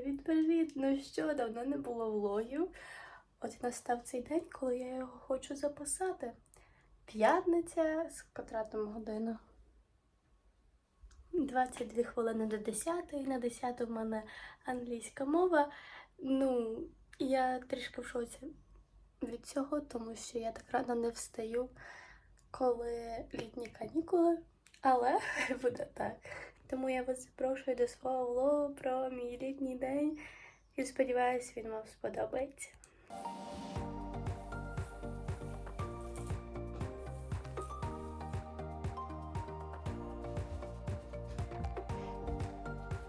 Привіт, привіт! Ну що, давно не було влогів. От настав цей день, коли я його хочу записати. П'ятниця з котра там година. 22 хвилини до 10, на 10 в мене англійська мова. Ну, я трішки в шоці від цього, тому що я так рано не встаю, коли літні канікули. Але буде так. Тому я вас запрошую до свого влогу про мій літній день і сподіваюся, він вам сподобається.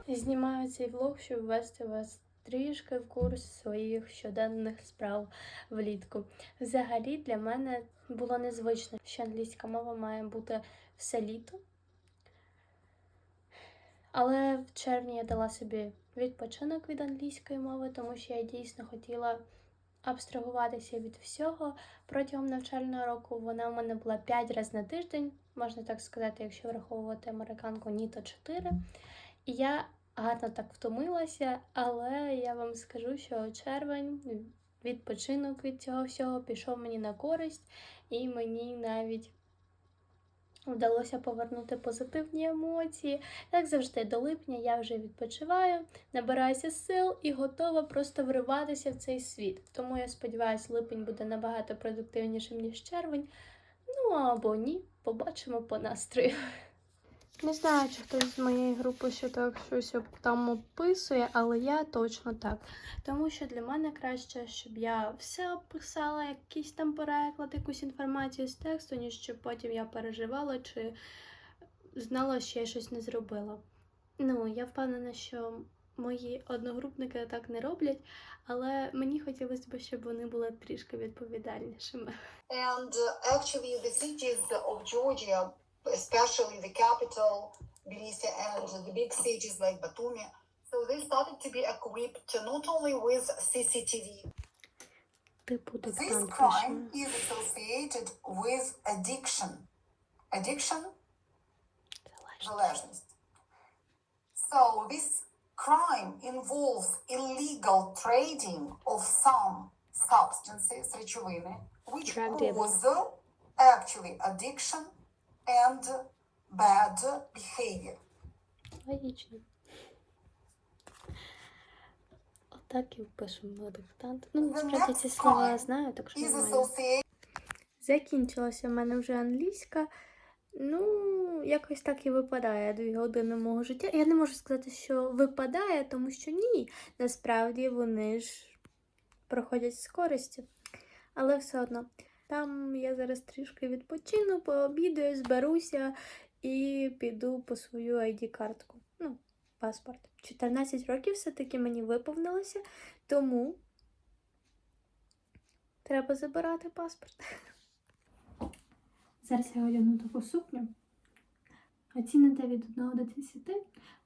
Знімаю цей влог, щоб ввести вас трішки в курс своїх щоденних справ влітку. Взагалі для мене було незвично, що англійська мова має бути все літо. Але в червні я дала собі відпочинок від англійської мови, тому що я дійсно хотіла абстрагуватися від всього. Протягом навчального року вона в мене була 5 разів на тиждень, можна так сказати, якщо враховувати американку, ні, то 4. І я гарно так втомилася, але я вам скажу, що червень, відпочинок від цього всього пішов мені на користь, і мені навіть вдалося повернути позитивні емоції. Як завжди, до липня я вже відпочиваю, набираюся сил і готова просто вриватися в цей світ. Тому я сподіваюся, липень буде набагато продуктивнішим, ніж червень. Ну або ні, побачимо по настрою. Не знаю, чи хтось з моєї групи ще так щось там описує, але я точно так. Тому що для мене краще, щоб я все описала, якийсь там переклад, якусь інформацію з тексту, ніж щоб потім я переживала чи знала, що я щось не зробила. Ну, я впевнена, що мої одногрупники так не роблять, але мені хотілося б, щоб вони були трішки відповідальнішими. And actually, the cities of Georgia, especially the capital, Tbilisi, and the big cities like Batumi, so they started to be equipped not only with CCTV. Типу This диктант crime пише. is associated with addiction. Addiction, залежність. So this crime involves illegal trading of some substances, речовини, which Drug dealing. cause actually addiction and bad behavior. Логічно. Отак і впишемо диктант. Ну, насправді ці слова я знаю, так що нормально. Закінчилася в мене вже англійська. Ну, якось так і випадає дві години мого життя. Я не можу сказати, що випадає, тому що ні. Насправді вони ж проходять з користю. Але все одно. Там я зараз трішки відпочину, пообідаю, зберуся і піду по свою ID-картку. Ну, паспорт. 14 років все-таки мені виповнилося, тому треба забирати паспорт. Зараз я одягну таку сукню. Оціните від 1 до 10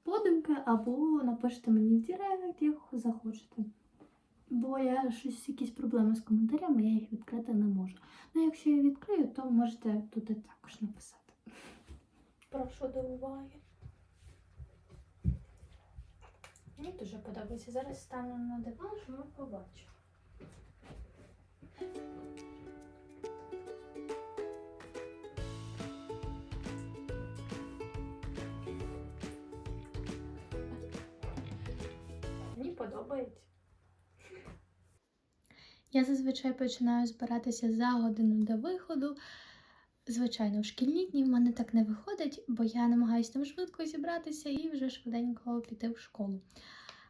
подумки або напишете мені в директ, як захочете. Бо я щось, якісь проблеми з коментарями, я їх відкрити не можу. Ну, якщо я відкрию, то можете туди також написати. Прошу до уваги. Мені дуже подобається. Зараз стану на диван, що ми побачимо. Мені подобається. Я зазвичай починаю збиратися за годину до виходу. Звичайно, в шкільні дні в мене так не виходить, бо я намагаюся там швидко зібратися і вже швиденько піти в школу.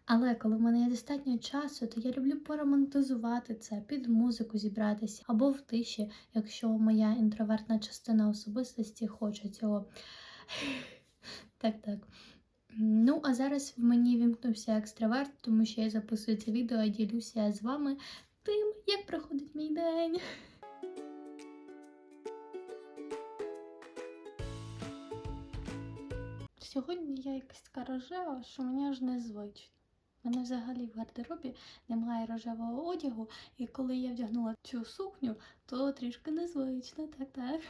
Але коли в мене є достатньо часу, то я люблю поромантизувати це, під музику зібратися або в тиші, якщо моя інтровертна частина особистості хоче цього. Так, так. Ну, а зараз в мені вімкнувся екстраверт, тому що я записую це відео і ділюся з вами як проходить мій день. Сьогодні я якась така рожева, що мені аж незвично. У мене взагалі в гардеробі немає рожевого одягу, і коли я вдягнула цю сукню, то трішки незвично, так так.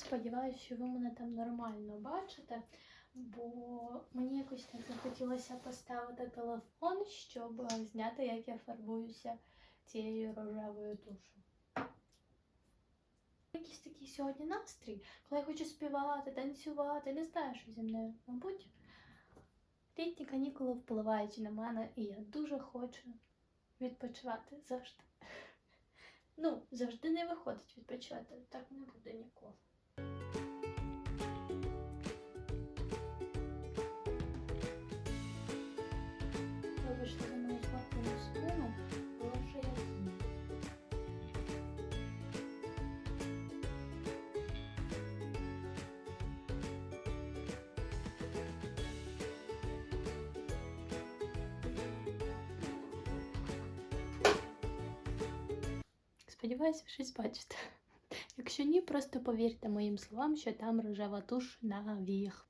Сподіваюся, що ви мене там нормально бачите, бо мені якось так захотілося поставити телефон, щоб зняти, як я фарбуюся цією рожевою тушою. Якийсь такий сьогодні настрій, коли я хочу співати, танцювати, не знаю, що зі мною. Мабуть, літні канікули впливають на мене, і я дуже хочу відпочивати завжди. Ну, завжди не виходить відпочивати, так не буде ніколи. Сподіваюся, щось бачите. Якщо ні, просто повірте моїм словам, що там рожева туш на віях.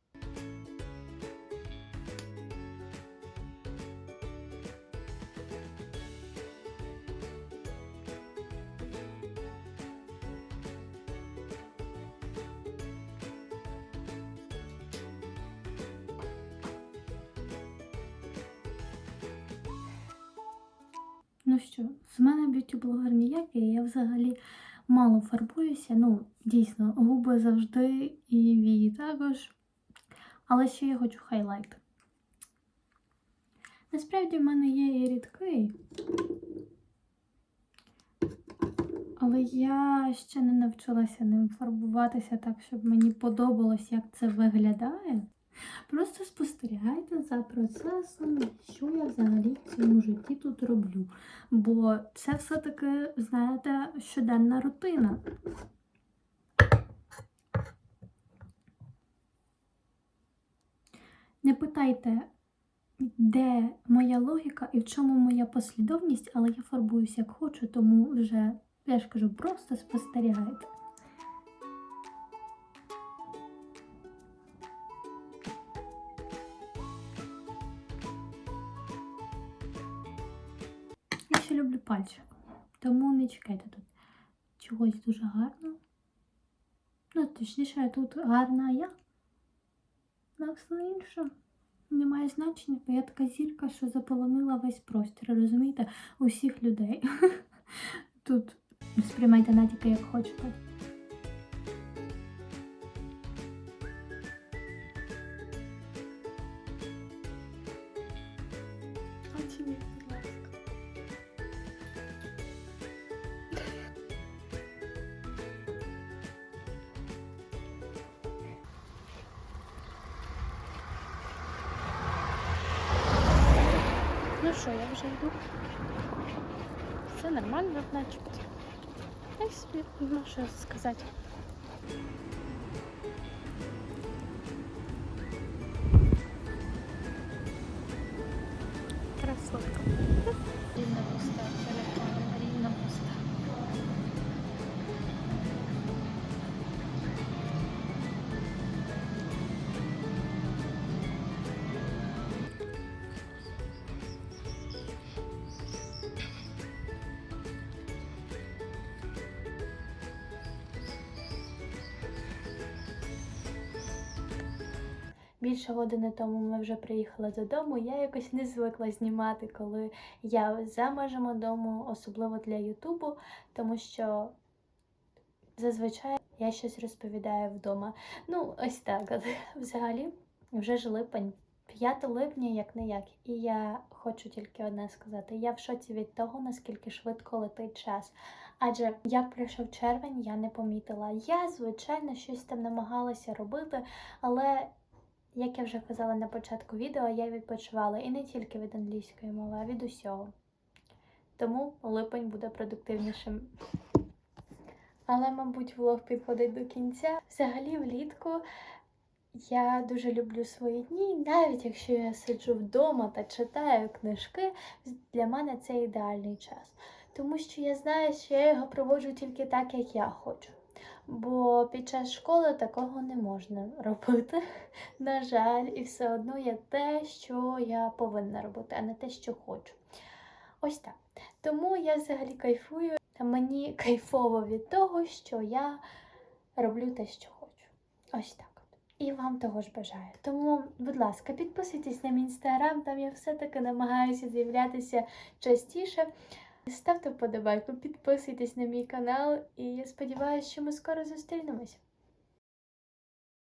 Ну що, з мене б'юті-блогер ніякий, я взагалі мало фарбуюся. Ну, дійсно, губи завжди і вії також. Але ще я хочу хайлайт. Насправді в мене є і рідкий. Але я ще не навчилася ним фарбуватися так, щоб мені подобалось, як це виглядає. Просто спостерігайте за процесом, що я взагалі в цьому житті тут роблю. Бо це все-таки, знаєте, щоденна рутина. Не питайте, де моя логіка і в чому моя послідовність, але я фарбуюсь як хочу, тому вже, я ж кажу, просто спостерігайте. Люблю пальчик, тому не чекайте тут чогось дуже гарного. Ну, точніше, тут гарна я. На все інше не має значення, бо я така зірка, що заполонила весь простір, розумієте, усіх людей. Тут сприймайте натяки як хочете. Що, я вже йду. Все нормально, начебто. Я собі ну що сказати. Більше години тому ми вже приїхали додому. Я якось не звикла знімати, коли я за межами дому, особливо для Ютубу, тому що зазвичай я щось розповідаю вдома. Ну, ось так. Взагалі, вже ж липень, 5 липня, як не як. І я хочу тільки одне сказати: я в шоці від того, наскільки швидко летить час. Адже як пройшов червень, я не помітила. Я, звичайно, щось там намагалася робити, але як я вже казала на початку відео, я відпочивала і не тільки від англійської мови, а від усього. Тому липень буде продуктивнішим. Але, мабуть, влог підходить до кінця. Взагалі, влітку я дуже люблю свої дні, навіть якщо я сиджу вдома та читаю книжки, для мене це ідеальний час. Тому що я знаю, що я його проводжу тільки так, як я хочу. Бо під час школи такого не можна робити. На жаль, і все одно є те, що я повинна робити, а не те, що хочу. Ось так. Тому я взагалі кайфую. Мені кайфово від того, що я роблю те, що хочу. Ось так. І вам того ж бажаю. Тому, будь ласка, підписуйтесь на мій інстаграм, там я все-таки намагаюся з'являтися частіше. Ставте вподобайку, підписуйтесь на мій канал, і я сподіваюся, що ми скоро зустрінемось.